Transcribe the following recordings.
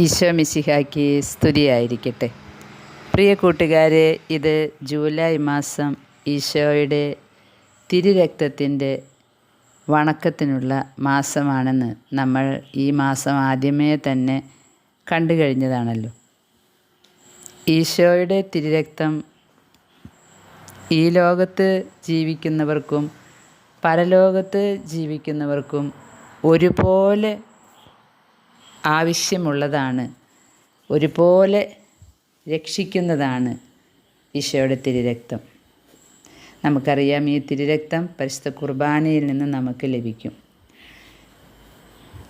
ഈശോ മിശിഹാക്ക് സ്തുതിയായിരിക്കട്ടെ. പ്രിയ കൂട്ടുകാരെ ഇത് ജൂലൈ മാസം ഈശോയുടെ തിരുരക്തത്തിന്റെ വണക്കത്തിനുള്ള മാസമാണെന്ന് നമ്മൾ ഈ മാസം ആദ്യമേ തന്നെ കണ്ടു കഴിഞ്ഞതാണല്ലോ. ഈശോയുടെ തിരുരക്തം ഈ ലോകത്ത് ജീവിക്കുന്നവർക്കും പരലോകത്ത് ജീവിക്കുന്നവർക്കും ഒരുപോലെ ആവശ്യമുള്ളതാണ്. ഒരുപോലെ രക്ഷിക്കുന്നതാണ് ഈശോയുടെ തിരുരക്തം. നമുക്കറിയാം ഈ തിരുരക്തം പരിശുദ്ധ കുർബാനയിൽ നിന്ന് നമുക്ക് ലഭിക്കും.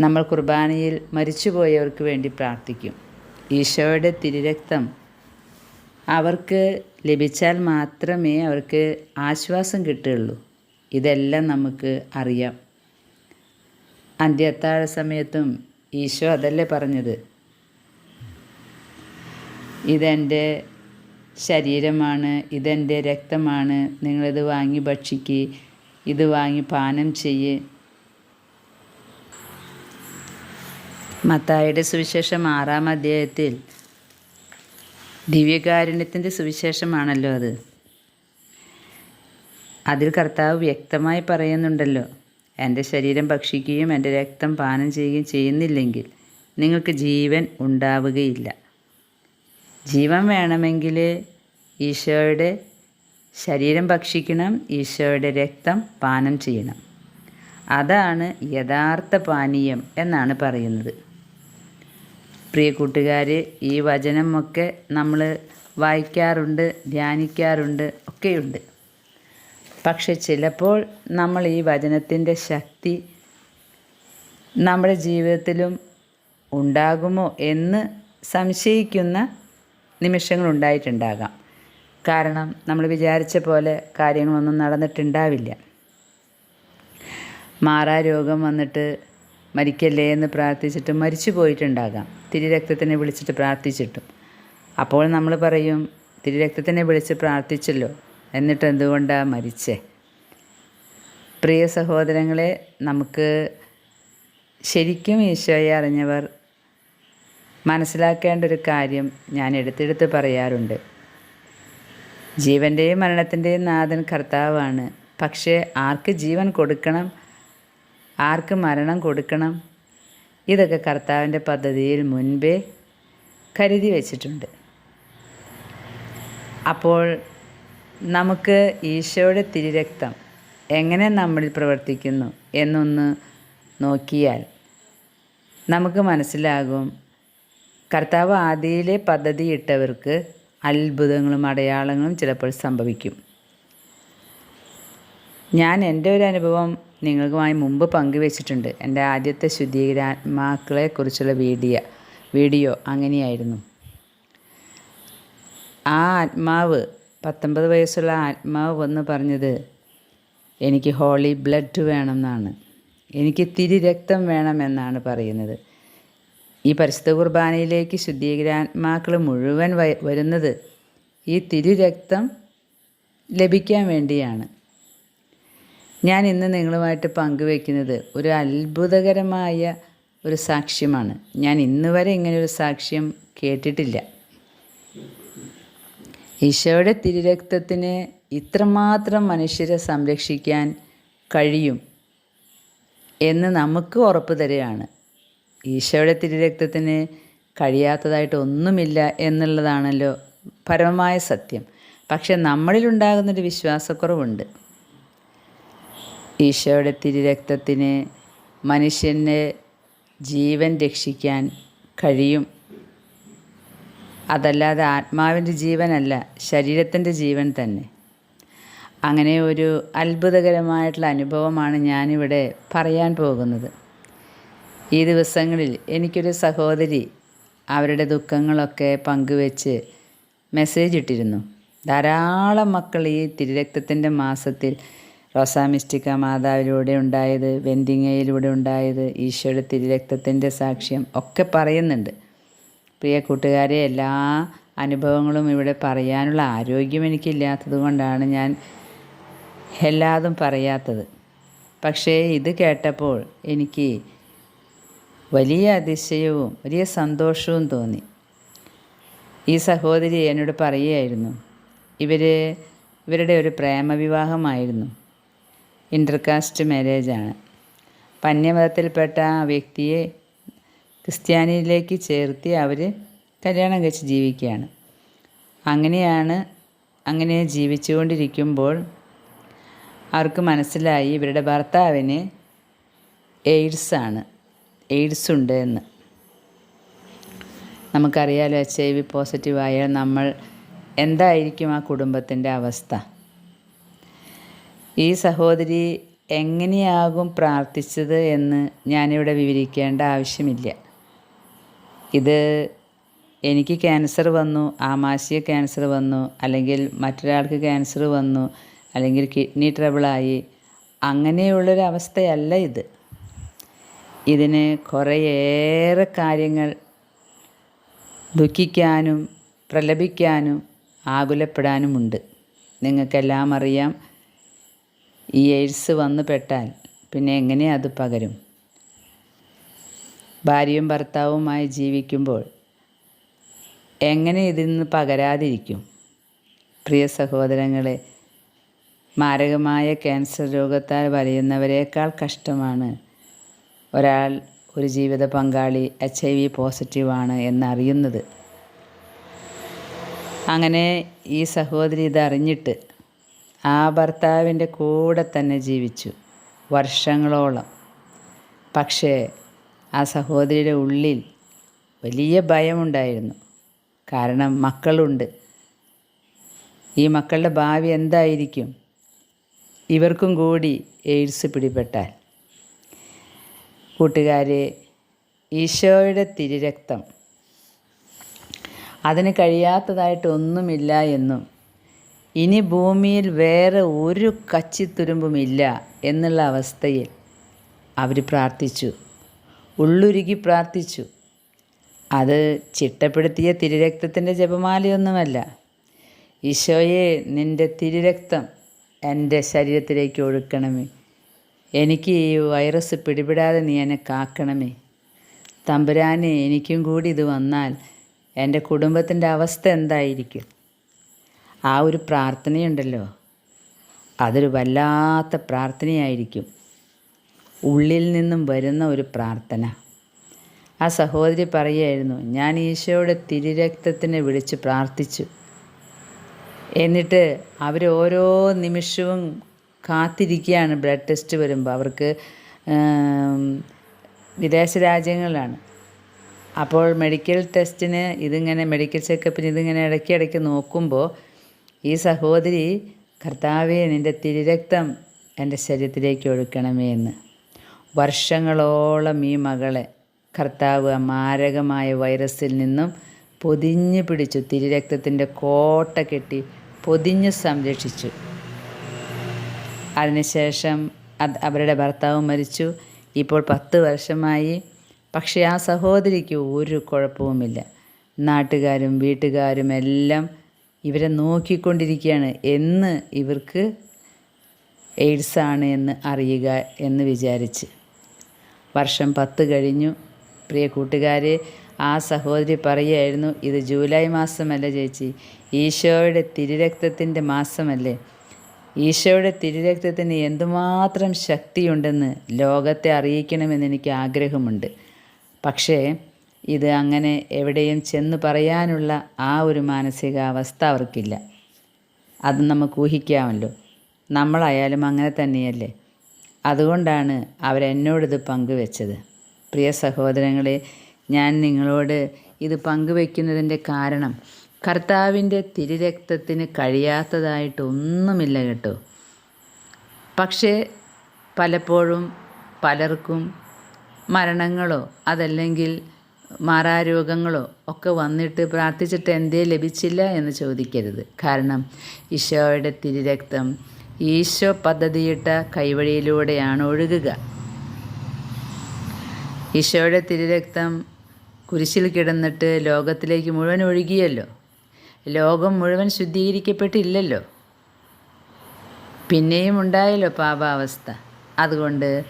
നമ്മൾ കുർബാനയിൽ മരിച്ചുപോയവർക്ക് വേണ്ടി പ്രാർത്ഥിക്കും. ഈശോയുടെ തിരുരക്തം അവർക്ക് ലഭിച്ചാൽ മാത്രമേ അവർക്ക് ആശ്വാസം കിട്ടുകയുള്ളൂ. ഇതെല്ലാം നമുക്ക് അറിയാം. അന്ത്യത്താഴ സമയത്തും ഈശോ അതല്ലേ പറഞ്ഞത്? ഇതെന്റെ ശരീരമാണ് ഇതെന്റെ രക്തമാണ് നിങ്ങളിത് വാങ്ങി ഭക്ഷിക്ക് ഇത് വാങ്ങി പാനം ചെയ്യ്. മത്തായുടെ സുവിശേഷം ആറാം അധ്യായത്തിൽ ദിവ്യകാരുണ്യത്തിന്റെ സുവിശേഷമാണല്ലോ അത്. അതിൽ കർത്താവ് വ്യക്തമായി പറയുന്നുണ്ടല്ലോ എന്റെ ശരീരം ഭക്ഷിക്കുകയും എന്റെ രക്തം പാനം ചെയ്യുകയും ചെയ്യുന്നില്ലെങ്കിൽ നിങ്ങൾക്ക് ജീവൻ ഉണ്ടാവുകയില്ല. ജീവൻ വേണമെങ്കിൽ ഈശോയുടെ ശരീരം ഭക്ഷിക്കണം ഈശോയുടെ രക്തം പാനം ചെയ്യണം. അതാണ് യഥാർത്ഥ പാനീയം എന്നാണ് പറയുന്നത്. പ്രിയ കൂട്ടുകാർ ഈ വചനമൊക്കെ നമ്മൾ വായിക്കാറുണ്ട് ധ്യാനിക്കാറുണ്ട് ഒക്കെയുണ്ട്. പക്ഷെ ചിലപ്പോൾ നമ്മൾ ഈ വചനത്തിന്റെ ശക്തി നമ്മുടെ ജീവിതത്തിലും ഉണ്ടാകുമോ എന്ന് സംശയിക്കുന്ന നിമിഷങ്ങൾ ഉണ്ടായിട്ടുണ്ടാകാം. കാരണം നമ്മൾ വിചാരിച്ച പോലെ കാര്യങ്ങളൊന്നും നടന്നിട്ടുണ്ടാവില്ല. മാറാ രോഗം വന്നിട്ട് മരിക്കല്ലേ എന്ന് പ്രാർത്ഥിച്ചിട്ട് മരിച്ചു പോയിട്ടുണ്ടാകാം. തിരിരക്തത്തിനെ വിളിച്ചിട്ട് പ്രാർത്ഥിച്ചിട്ടും. അപ്പോൾ നമ്മൾ പറയും തിരിരക്തത്തിനെ വിളിച്ച് പ്രാർത്ഥിച്ചല്ലോ എന്നിട്ട് എന്തുകൊണ്ടാണ് മരിച്ചേ? പ്രിയ സഹോദരങ്ങളെ നമുക്ക് ശരിക്കും ഈശോയെ അറിഞ്ഞവർ മനസ്സിലാക്കേണ്ട ഒരു കാര്യം ഞാൻ എടുത്തെടുത്ത് പറയാറുണ്ട്. ജീവന്റെയും മരണത്തിന്റെയും നാഥൻ കർത്താവാണ്. പക്ഷേ ആർക്ക് ജീവൻ കൊടുക്കണം? ആർക്ക് മരണം കൊടുക്കണം? ഇതൊക്കെ കർത്താവിന്റെ പദ്ധതിയിൽ മുൻപേ കരുതി വച്ചിട്ടുണ്ട്. അപ്പോൾ നമുക്ക് ഈശോയുടെ തിരുരക്തം എങ്ങനെ നമ്മളിൽ പ്രവർത്തിക്കുന്നു എന്നൊന്ന് നോക്കിയാൽ നമുക്ക് മനസ്സിലാകും. കർത്താവ് ആദിയിലെ പദ്ധതി ഇട്ടവർക്ക് അത്ഭുതങ്ങളും അടയാളങ്ങളും ചിലപ്പോൾ സംഭവിക്കും. ഞാൻ എന്റെ ഒരു അനുഭവം നിങ്ങൾക്കുമായി മുമ്പ് പങ്കുവച്ചിട്ടുണ്ട്. എന്റെ ആദ്യത്തെ ശുദ്ധീകരാത്മാക്കളെ കുറിച്ചുള്ള വീഡിയോ വീഡിയോ അങ്ങനെയായിരുന്നു. ആ ആത്മാവ് പത്തൊമ്പത് വയസ്സുള്ള ആത്മാവ് വന്ന് പറഞ്ഞത് എനിക്ക് ഹോളി ബ്ലഡ് വേണമെന്നാണ്. എനിക്ക് തിരി രക്തം വേണമെന്നാണ് പറയുന്നത്. ഈ പരിശുദ്ധ കുർബാനയിലേക്ക് ശുദ്ധീകരാത്മാക്കൾ മുഴുവൻ വരുന്നത് ഈ തിരി രക്തം ലഭിക്കാൻ വേണ്ടിയാണ്. ഞാൻ ഇന്ന് നിങ്ങളുമായിട്ട് പങ്കുവെക്കുന്നത് ഒരു അത്ഭുതകരമായ ഒരു സാക്ഷ്യമാണ്. ഞാൻ ഇന്ന് വരെ ഇങ്ങനെ ഒരു സാക്ഷ്യം കേട്ടിട്ടില്ല. ഈശോയുടെ തിരുരക്തത്തിന് ഇത്രമാത്രം മനുഷ്യരെ സംരക്ഷിക്കാൻ കഴിയും എന്ന് നമുക്ക് ഉറപ്പ് തരികയാണ്. ഈശോയുടെ തിരുരക്തത്തിന് കഴിയാത്തതായിട്ട് ഒന്നുമില്ല എന്നുള്ളതാണല്ലോ പരമമായ സത്യം. പക്ഷെ നമ്മളിലുണ്ടാകുന്നൊരു വിശ്വാസക്കുറവുണ്ട്. ഈശോയുടെ തിരുരക്തത്തിന് മനുഷ്യന്റെ ജീവൻ രക്ഷിക്കാൻ കഴിയും. അതല്ലാതെ ആത്മാവിന്റെ ജീവനല്ല ശരീരത്തിന്റെ ജീവൻ തന്നെ. അങ്ങനെ ഒരു അത്ഭുതകരമായിട്ടുള്ള അനുഭവമാണ് ഞാനിവിടെ പറയാൻ പോകുന്നത്. ഈ ദിവസങ്ങളിൽ എനിക്കൊരു സഹോദരി അവരുടെ ദുഃഖങ്ങളൊക്കെ പങ്കുവെച്ച് മെസ്സേജ് ഇട്ടിരുന്നു. ധാരാളം മക്കൾ ഈ തിരുരക്തത്തിന്റെ മാസത്തിൽ റോസാമിസ്റ്റിക്ക മാതാവിലൂടെ ഉണ്ടായത് വെന്തിങ്ങയിലൂടെ ഉണ്ടായത് ഈശോയുടെ തിരുരക്തത്തിന്റെ സാക്ഷ്യം ഒക്കെ പറയുന്നുണ്ട്. പ്രിയ കൂട്ടുകാരെ എല്ലാ അനുഭവങ്ങളും ഇവിടെ പറയാനുള്ള ആരോഗ്യം എനിക്കില്ലാത്തത് കൊണ്ടാണ് ഞാൻ എല്ലാതും പറയാത്തത്. പക്ഷേ ഇത് കേട്ടപ്പോൾ എനിക്ക് വലിയ അതിശയവും വലിയ സന്തോഷവും തോന്നി. ഈ സഹോദരി എന്നോട് പറയുകയായിരുന്നു ഇവർ ഇവരുടെ ഒരു പ്രേമവിവാഹമായിരുന്നു. ഇന്റർകാസ്റ്റ് മാരേജാണ്. പന്യമതത്തിൽപ്പെട്ട വ്യക്തിയെ ക്രിസ്ത്യാനിയിലേക്ക് ചേർത്തി അവർ കല്യാണം കഴിച്ച് ജീവിക്കുകയാണ്. അങ്ങനെയാണ് അങ്ങനെ ജീവിച്ചുകൊണ്ടിരിക്കുമ്പോൾ അവർക്ക് മനസ്സിലായി ഇവരുടെ ഭർത്താവിന് എയ്ഡ്സാണ് എയ്ഡ്സ് ഉണ്ട് എന്ന്. നമുക്കറിയാലോ എച്ച് ഐ വി പോസിറ്റീവ് ആയാൽ നമ്മൾ എന്തായിരിക്കും ആ കുടുംബത്തിന്റെ അവസ്ഥ? ഈ സഹോദരി എങ്ങനെയാകും പ്രാർത്ഥിച്ചത് എന്ന് ഞാനിവിടെ വിവരിക്കേണ്ട ആവശ്യമില്ല. ഇത് എനിക്ക് ക്യാൻസർ വന്നു ആമാശയ ക്യാൻസർ വന്നു അല്ലെങ്കിൽ മറ്റൊരാൾക്ക് ക്യാൻസർ വന്നു അല്ലെങ്കിൽ കിഡ്നി ട്രബിളായി അങ്ങനെയുള്ളൊരവസ്ഥയല്ല ഇത്. ഇതിന് കുറേയേറെ കാര്യങ്ങൾ ദുഃഖിക്കാനും പ്രലപിക്കാനും ആകുലപ്പെടാനുമുണ്ട്. നിങ്ങൾക്കെല്ലാം അറിയാം ഈ എയ്ഡ്സ് വന്നു പെട്ടാൽ പിന്നെ എങ്ങനെ അത് പകരും? ഭാര്യയും ഭർത്താവുമായി ജീവിക്കുമ്പോൾ എങ്ങനെ ഇതിൽ നിന്ന് പകരാതിരിക്കും? പ്രിയ സഹോദരങ്ങളെ മാരകമായ ക്യാൻസർ രോഗത്താൽ വലയുന്നവരേക്കാൾ കഷ്ടമാണ് ഒരാൾ ഒരു ജീവിത പങ്കാളി എച്ച് ഐ വി പോസിറ്റീവാണ് എന്നറിയുന്നത്. അങ്ങനെ ഈ സഹോദരി ഇതറിഞ്ഞിട്ട് ആ ഭർത്താവിന്റെ കൂടെ തന്നെ ജീവിച്ചു വർഷങ്ങളോളം. പക്ഷേ ആ സഹോദരിയുടെ ഉള്ളിൽ വലിയ ഭയമുണ്ടായിരുന്നു. കാരണം മക്കളുണ്ട്. ഈ മക്കളുടെ ഭാവി എന്തായിരിക്കും? ഇവർക്കും കൂടി എയ്ഡ്സ് പിടിപെട്ടാൽ. കൂട്ടുകാരെ ഈശോയുടെ തിരിരക്തം അതിന് കഴിയാത്തതായിട്ടൊന്നുമില്ല എന്നും ഇനി ഭൂമിയിൽ വേറെ ഒരു കച്ചിത്തുരുമ്പുമില്ല എന്നുള്ള അവസ്ഥയിൽ അവർ പ്രാർത്ഥിച്ചു. ഉള്ളുരുകി പ്രാർത്ഥിച്ചു. അത് ചിട്ടപ്പെടുത്തിയ തിരുരക്തത്തിന്റെ ജപമാലയൊന്നുമല്ല. ഈശോയെ നിന്റെ തിരുരക്തം എന്റെ ശരീരത്തിലേക്ക് ഒഴുക്കണമേ. എനിക്ക് ഈ വൈറസ് പിടിപെടാതെ നീ എന്നെ കാക്കണമേ. തമ്പുരാനെ എനിക്കും കൂടി ഇത് വന്നാൽ എന്റെ കുടുംബത്തിന്റെ അവസ്ഥ എന്തായിരിക്കും? ആ ഒരു പ്രാർത്ഥനയുണ്ടല്ലോ. അതൊരു വല്ലാത്ത പ്രാർത്ഥനയായിരിക്കും. ഉള്ളിൽ നിന്നും വരുന്ന ഒരു പ്രാർത്ഥന. ആ സഹോദരി പറയുമായിരുന്നു ഞാൻ ഈശോയുടെ തിരുരക്തത്തിനെ വിളിച്ച് പ്രാർത്ഥിച്ചു. എന്നിട്ട് അവർ ഓരോ നിമിഷവും കാത്തിരിക്കുകയാണ് ബ്ലഡ് ടെസ്റ്റ് വരുമ്പോൾ അവർക്ക് വിദേശ രാജ്യങ്ങളിലാണ്. അപ്പോൾ മെഡിക്കൽ ടെസ്റ്റിന് ഇതിങ്ങനെ മെഡിക്കൽ ചെക്കപ്പിന് ഇതിങ്ങനെ ഇടയ്ക്കിടയ്ക്ക് നോക്കുമ്പോൾ ഈ സഹോദരി കർത്താവെ നിന്റെ തിരുരക്തം എന്റെ ശരീരത്തിലേക്ക് ഒഴുക്കണമേ എന്ന്. വർഷങ്ങളോളം ഈ മകളെ കർത്താവ് മാരകമായ വൈറസിൽ നിന്നും പൊതിഞ്ഞു പിടിച്ചു തിരുരക്തത്തിന്റെ കോട്ട കെട്ടി പൊതിഞ്ഞ് സംരക്ഷിച്ചു. അതിനുശേഷം അത് അവരുടെ ഭർത്താവ് മരിച്ചു. ഇപ്പോൾ പത്ത് വർഷമായി. പക്ഷേ ആ സഹോദരിക്ക് ഒരു കുഴപ്പവുമില്ല. നാട്ടുകാരും വീട്ടുകാരും എല്ലാം ഇവരെ നോക്കിക്കൊണ്ടിരിക്കുകയാണ്. എന്ന് ഇവർക്ക് എയ്ഡ്സ് ആണ് എന്ന് അറിയുക എന്ന് വിചാരിച്ച്. വർഷം പത്ത് കഴിഞ്ഞു. പ്രിയ കൂട്ടുകാരെ ആ സഹോദരി പറയുമായിരുന്നു ഇത് ജൂലൈ മാസമല്ല ചേച്ചി ഈശോയുടെ തിരുരക്തത്തിന്റെ മാസമല്ലേ. ഈശോയുടെ തിരുരക്തത്തിന് എന്തുമാത്രം ശക്തിയുണ്ടെന്ന് ലോകത്തെ അറിയിക്കണമെന്ന് എനിക്ക് ആഗ്രഹമുണ്ട്. പക്ഷേ ഇത് അങ്ങനെ എവിടെയും ചെന്ന് പറയാനുള്ള ആ ഒരു മാനസികാവസ്ഥ അവർക്കില്ല. അത് നമുക്ക് ഊഹിക്കാമല്ലോ. നമ്മളായാലും അങ്ങനെ തന്നെയല്ലേ. അതുകൊണ്ടാണ് അവരെന്നോടിത് പങ്കുവെച്ചത്. പ്രിയ സഹോദരങ്ങളെ ഞാൻ നിങ്ങളോട് ഇത് പങ്കുവെക്കുന്നതിന്റെ കാരണം കർത്താവിന്റെ തിരുരക്തത്തിന് കഴിയാത്തതായിട്ടൊന്നുമില്ല കേട്ടോ. പക്ഷേ പലപ്പോഴും പലർക്കും മരണങ്ങളോ അതല്ലെങ്കിൽ മാറാരോഗങ്ങളോ ഒക്കെ വന്നിട്ട് പ്രാർത്ഥിച്ചിട്ട് എന്തേ ലഭിച്ചില്ല എന്ന് ചോദിക്കരുത്. കാരണം ഈശോയുടെ തിരുരക്തം ഈശോ പദ്ധതിയിട്ട കൈവഴിയിലൂടെയാണ് ഒഴുകുക. ഈശോയുടെ തിരുരക്തം കുരിശിൽ കിടന്നിട്ട് ലോകത്തിലേക്ക് മുഴുവൻ ഒഴുകിയല്ലോ. ലോകം മുഴുവൻ ശുദ്ധീകരിക്കപ്പെട്ടില്ലല്ലോ. പിന്നെയും ഉണ്ടായല്ലോ പാപാവസ്ഥ. അതുകൊണ്ട്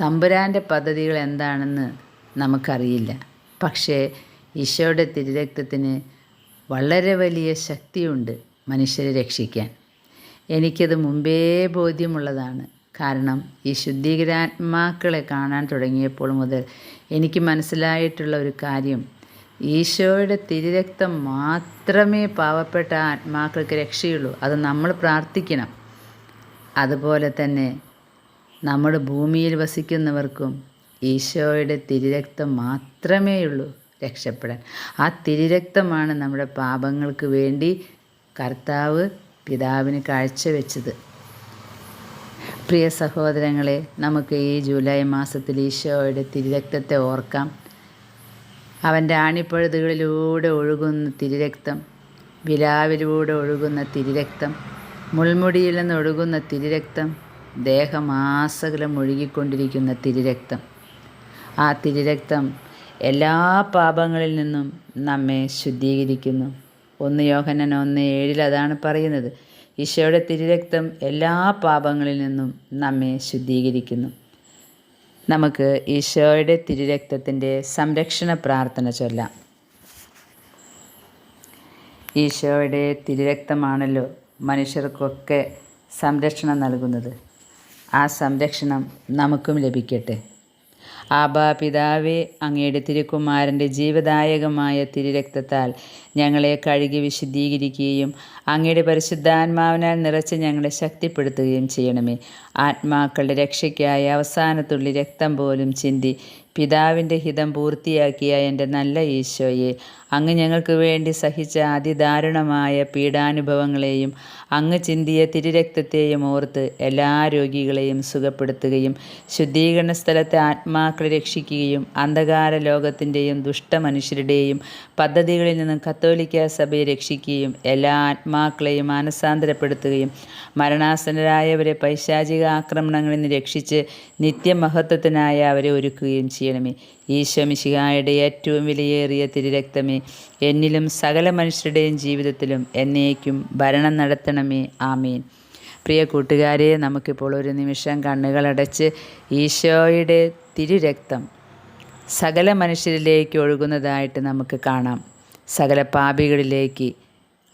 തമ്പുരാന്റെ പദ്ധതികൾ എന്താണെന്ന് നമുക്കറിയില്ല. പക്ഷേ ഈശോയുടെ തിരുരക്തത്തിന് വളരെ വലിയ ശക്തിയുണ്ട് മനുഷ്യരെ രക്ഷിക്കാൻ. എനിക്കത് മുമ്പേ ബോധ്യമുള്ളതാണ്. കാരണം ഈ ശുദ്ധീകരാത്മാക്കളെ കാണാൻ തുടങ്ങിയപ്പോൾ മുതൽ എനിക്ക് മനസ്സിലായിട്ടുള്ള ഒരു കാര്യം. ഈശോയുടെ തിരിരക്തം മാത്രമേ പാവപ്പെട്ട ആത്മാക്കൾക്ക് രക്ഷയുള്ളൂ. അത് നമ്മൾ പ്രാർത്ഥിക്കണം. അതുപോലെ തന്നെ നമ്മുടെ ഭൂമിയിൽ വസിക്കുന്നവർക്കും ഈശോയുടെ തിരിരക്തം മാത്രമേ ഉള്ളൂ രക്ഷപ്പെടാൻ. ആ തിരിരക്തമാണ് നമ്മുടെ പാപങ്ങൾക്ക് വേണ്ടി കർത്താവ് പിതാവിന് കാഴ്ചവെച്ചത്. പ്രിയ സഹോദരങ്ങളെ നമുക്ക് ഈ ജൂലൈ മാസത്തിൽ ഈശോയുടെ തിരുരക്തത്തെ ഓർക്കാം. അവന്റെ ആണിപ്പഴുതുകളിലൂടെ ഒഴുകുന്ന തിരുരക്തം വിലാവിലൂടെ ഒഴുകുന്ന തിരുരക്തം മുൾമുടിയിൽ നിന്ന് ഒഴുകുന്ന ദേഹമാസകലം ഒഴുകിക്കൊണ്ടിരിക്കുന്ന തിരുരക്തം. ആ തിരുരക്തം എല്ലാ പാപങ്ങളിൽ നിന്നും നമ്മെ ശുദ്ധീകരിക്കുന്നു. ഒന്ന് യോഹനൻ ഒന്ന് ഏഴിൽ അതാണ് പറയുന്നത്. ഈശോയുടെ തിരുരക്തം എല്ലാ പാപങ്ങളിൽ നിന്നും നമ്മെ ശുദ്ധീകരിക്കുന്നു. നമുക്ക് ഈശോയുടെ തിരുരക്തത്തിന്റെ സംരക്ഷണ പ്രാർത്ഥന ചൊല്ലാം. ഈശോയുടെ തിരുരക്തമാണല്ലോ മനുഷ്യർക്കൊക്കെ സംരക്ഷണം നൽകുന്നത്. ആ സംരക്ഷണം നമുക്കും ലഭിക്കട്ടെ. ആബാ പിതാവേ അങ്ങയുടെ തിരുക്കുമാരന്റെ ജീവദായകമായ തിരുരക്തത്താൽ ഞങ്ങളെ കഴുകി വിശുദ്ധീകരിക്കുകയും അങ്ങയുടെ പരിശുദ്ധാത്മാവിനാൽ നിറച്ച് ഞങ്ങളെ ശക്തിപ്പെടുത്തുകയും ചെയ്യണമേ. ആത്മാക്കളുടെ രക്ഷയ്ക്കായി അവസാനത്തുള്ളി രക്തം പോലും ചിന്തി പിതാവിന്റെ ഹിതം പൂർത്തിയാക്കിയ എന്റെ നല്ല ഈശോയെ അങ്ങ് ഞങ്ങൾക്ക് വേണ്ടി സഹിച്ച അതിദാരുണമായ പീഡാനുഭവങ്ങളെയും അങ്ങ് ചിന്തിയ തിരുരക്തത്തെയും ഓർത്ത് എല്ലാ രോഗികളെയും സുഖപ്പെടുത്തുകയും ശുദ്ധീകരണ സ്ഥലത്തെ ആത്മാക്കളെ രക്ഷിക്കുകയും അന്ധകാര ലോകത്തിന്റെയും ദുഷ്ടമനുഷ്യരുടെയും പദ്ധതികളിൽ നിന്നും കത്തോലിക്ക സഭയെ രക്ഷിക്കുകയും എല്ലാ ആത്മാക്കളെയും മാനസാന്തരപ്പെടുത്തുകയും മരണാസന്നരായവരെ പൈശാചിക ആക്രമണങ്ങളിൽ നിന്ന് രക്ഷിച്ച് നിത്യമഹത്വത്തിനായ അവരെ ഒരുക്കുകയും ചെയ്യണമേ. ഈശ്വമിശിഹായുടെ ഏറ്റവും വിലയേറിയ തിരുരക്തമേ. എന്നിലും സകല മനുഷ്യരുടെയും ജീവിതത്തിലും എന്നേക്കും ഭരണം നടത്തണമേ. ആമീൻ. പ്രിയ കൂട്ടുകാരെ നമുക്കിപ്പോൾ ഒരു നിമിഷം കണ്ണുകളടച്ച് ഈശോയുടെ തിരുരക്തം സകല മനുഷ്യരിലേക്ക് ഒഴുകുന്നതായിട്ട് നമുക്ക് കാണാം. സകല പാപികളിലേക്ക്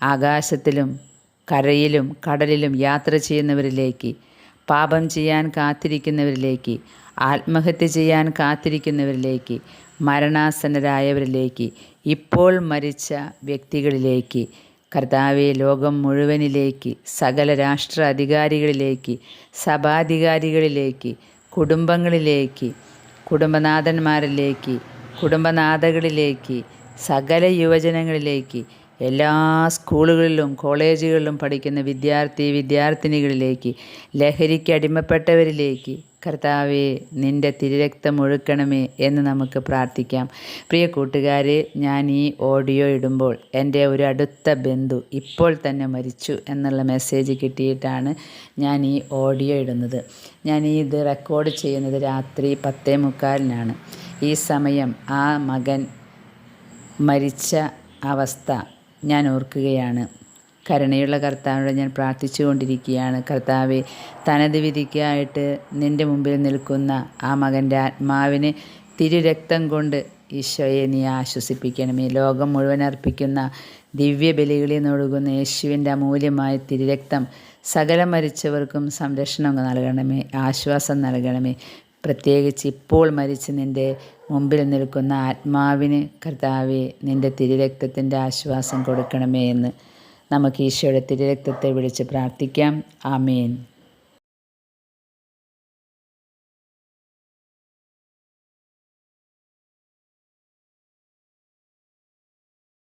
ആകാശത്തിലും കരയിലും കടലിലും യാത്ര ചെയ്യുന്നവരിലേക്ക് പാപം ചെയ്യാൻ കാത്തിരിക്കുന്നവരിലേക്ക് ആത്മഹത്യ ചെയ്യാൻ കാത്തിരിക്കുന്നവരിലേക്ക് മരണാസന്നരായവരിലേക്ക് ഇപ്പോൾ മരിച്ച വ്യക്തികളിലേക്ക് കർത്താവെ ലോകം മുഴുവനിലേക്ക് സകല രാഷ്ട്ര അധികാരികളിലേക്ക് സഭാധികാരികളിലേക്ക് കുടുംബങ്ങളിലേക്ക് കുടുംബനാഥന്മാരിലേക്ക് കുടുംബനാഥകളിലേക്ക് സകല യുവജനങ്ങളിലേക്ക് എല്ലാ സ്കൂളുകളിലും കോളേജുകളിലും പഠിക്കുന്ന വിദ്യാർത്ഥി വിദ്യാർത്ഥിനികളിലേക്ക് ലഹരിക്ക് അടിമപ്പെട്ടവരിലേക്ക് കർത്താവെ നിന്റെ തിരുരക്തം ഒഴുക്കണമേ എന്ന് നമുക്ക് പ്രാർത്ഥിക്കാം. പ്രിയ കൂട്ടുകാരെ ഞാൻ ഈ ഓഡിയോ ഇടുമ്പോൾ എന്റെ ഒരു അടുത്ത ബന്ധു ഇപ്പോൾ തന്നെ മരിച്ചു എന്നുള്ള മെസ്സേജ് കിട്ടിയിട്ടാണ് ഞാൻ ഈ ഓഡിയോ ഇടുന്നത്. ഞാൻ ഈ ഇത് റെക്കോർഡ് ചെയ്യുന്നത് രാത്രി പത്തേ മുക്കാലിനാണ്. ഈ സമയം ആ മകൻ മരിച്ച അവസ്ഥ ഞാൻ ഓർക്കുകയാണ്. കരുണയുള്ള കർത്താവിനോട് ഞാൻ പ്രാർത്ഥിച്ചു കൊണ്ടിരിക്കുകയാണ് കർത്താവെ തനത് വിധിക്കായിട്ട് നിന്റെ മുമ്പിൽ നിൽക്കുന്ന ആ മകന്റെ ആത്മാവിന് തിരുരക്തം കൊണ്ട് ഈശോയെ നീ ആശ്വസിപ്പിക്കണമേ. ലോകം മുഴുവൻ അർപ്പിക്കുന്ന ദിവ്യ ബലികളിൽ നിന്നൊഴുകുന്ന യേശുവിന്റെ അമൂല്യമായ തിരുരക്തം സകല മരിച്ചവർക്കും സംരക്ഷണം നൽകണമേ. ആശ്വാസം നൽകണമേ. പ്രത്യേകിച്ച് ഇപ്പോൾ മരിച്ച് നിന്റെ മുമ്പിൽ നിൽക്കുന്ന ആത്മാവിന് കർത്താവെ നിന്റെ തിരുരക്തത്തിന്റെ ആശ്വാസം കൊടുക്കണമേ എന്ന് നമുക്ക് ഈശോയുടെ തിരുരക്തത്തെ വിളിച്ച് പ്രാർത്ഥിക്കാം. ആമേൻ.